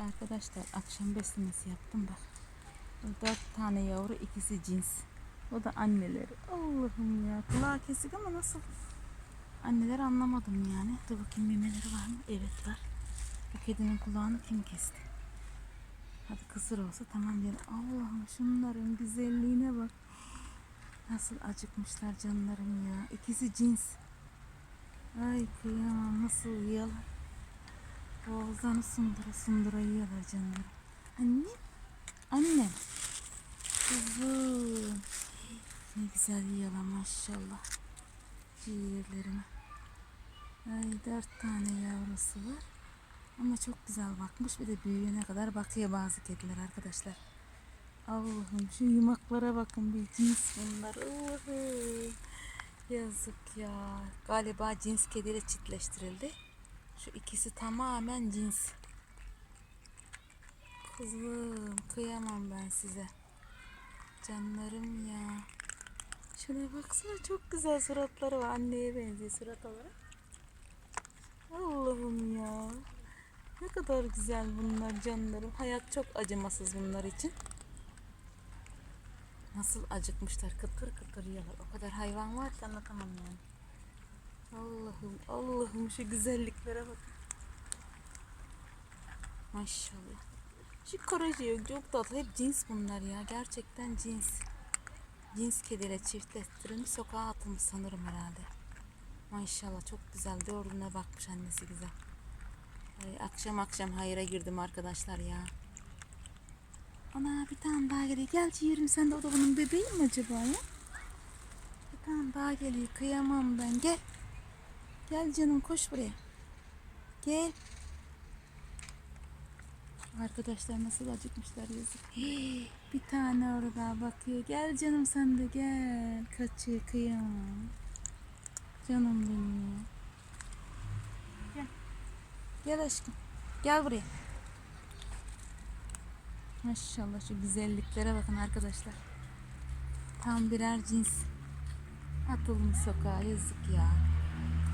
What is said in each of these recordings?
Arkadaşlar akşam beslemesi yaptım bak. Dört tane yavru ikisi cins. O da anneleri. Allah'ım ya. Kulağı kesik ama nasıl? Anneler anlamadım yani. Dur bakayım memeleri var mı? Evet var. Bu kedinin kulağını kim kesti? Hadi kısır olsa tamam diyelim. Allah'ım şunların güzelliğine bak. Nasıl acıkmışlar canlarım ya. İkisi cins. Ay kıyamam nasıl yiyorlar. Boğazlarını sundura sundura yiyorlar canlarım. Anne. Annem. Kızım. Ne güzel yiyorlar maşallah. Ciğerlerime. Ay dört tane yavrusu var. Ama çok güzel bakmış. Bir de büyüyene kadar bakıyor bazı kediler arkadaşlar. Allah'ım şu yumaklara bakın bir cins bunlar. Allah'ım. Yazık ya. Galiba cins kediyle çiftleştirildi. Şu ikisi tamamen cins. Kızım kıyamam ben size. Canlarım ya. Şuna baksana çok güzel suratları var. Anneye benziyor surat olarak. Allah'ım ya. Ne kadar güzel bunlar canlarım. Hayat çok acımasız bunlar için. Nasıl acıkmışlar. Kıtır kıtır yiyorlar. O kadar hayvan var ki anlatamam yani. Allah'ım Allah'ım şu güzelliklere bak. Maşallah. Şu karacık çok tatlı. Hep cins bunlar ya. Gerçekten cins. Cins kediyle çiftleştirilmiş sokağa atılmış sanırım herhalde. Maşallah çok güzel. Dördüne bakmış annesi güzel. Ay, akşam akşam hayıra girdim arkadaşlar ya. Ana bir tane daha geliyor. Gel ciğerim sen de o da bunun bebeği mi acaba ya? Bir tane daha geliyor. Kıyamam ben. Gel. Gel canım koş buraya. Gel. Arkadaşlar nasıl acıkmışlar yazık. Bir tane orada bakıyor. Gel canım sen de gel. Kaçıyor kıyamam. Canım benim. Gel. Gel aşkım. Gel buraya. Maşallah şu güzelliklere bakın arkadaşlar. Tam birer cins. Atılmış sokağa yazık ya.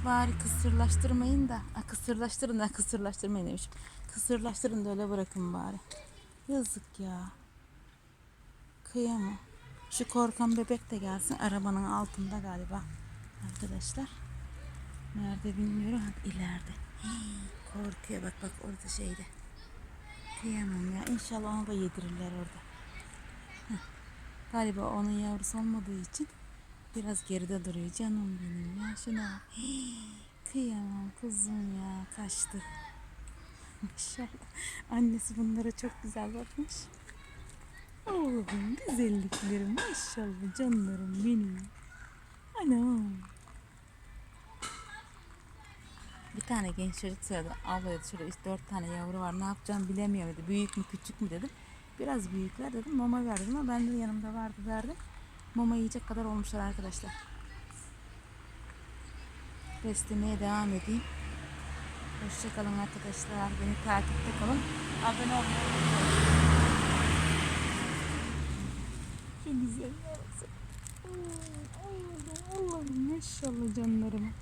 Bari kısırlaştırmayın da. A, kısırlaştırın da kısırlaştırmayın demişim. Kısırlaştırın da öyle bırakın bari. Yazık ya. Kıyamam. Şu korkan bebek de gelsin. Arabanın altında galiba. Arkadaşlar. Nerede bilmiyorum. Ha, ileride. Korkuyor bak bak orada şeyde. Kıyamam ya. İnşallah onu da yedirirler orada. Heh. Galiba onun yavrusu olmadığı için biraz geride duruyor. Canım benim ya. Şuna Kıyamam kızım ya. Kaçtı. Maşallah. Annesi bunlara çok güzel bakmış. Allah'ım güzelliklerim maşallah canlarım benim. Anam. Bir tane genç çocuk söyledi. Abla dedi şurada üç dört tane yavru var. Ne yapacağım bilemiyorum dedi. Büyük mü küçük mü dedim. Biraz büyükler dedim. Mama verdim ama ben de yanımda vardı verdim. Mama yiyecek kadar olmuşlar arkadaşlar. Beslemeye devam edeyim. Hoşçakalın arkadaşlar. Beni takipte kalın. Abone olmayı unutmayın. Şu güzel. Allah'ım Allah'ım maşallah canlarım.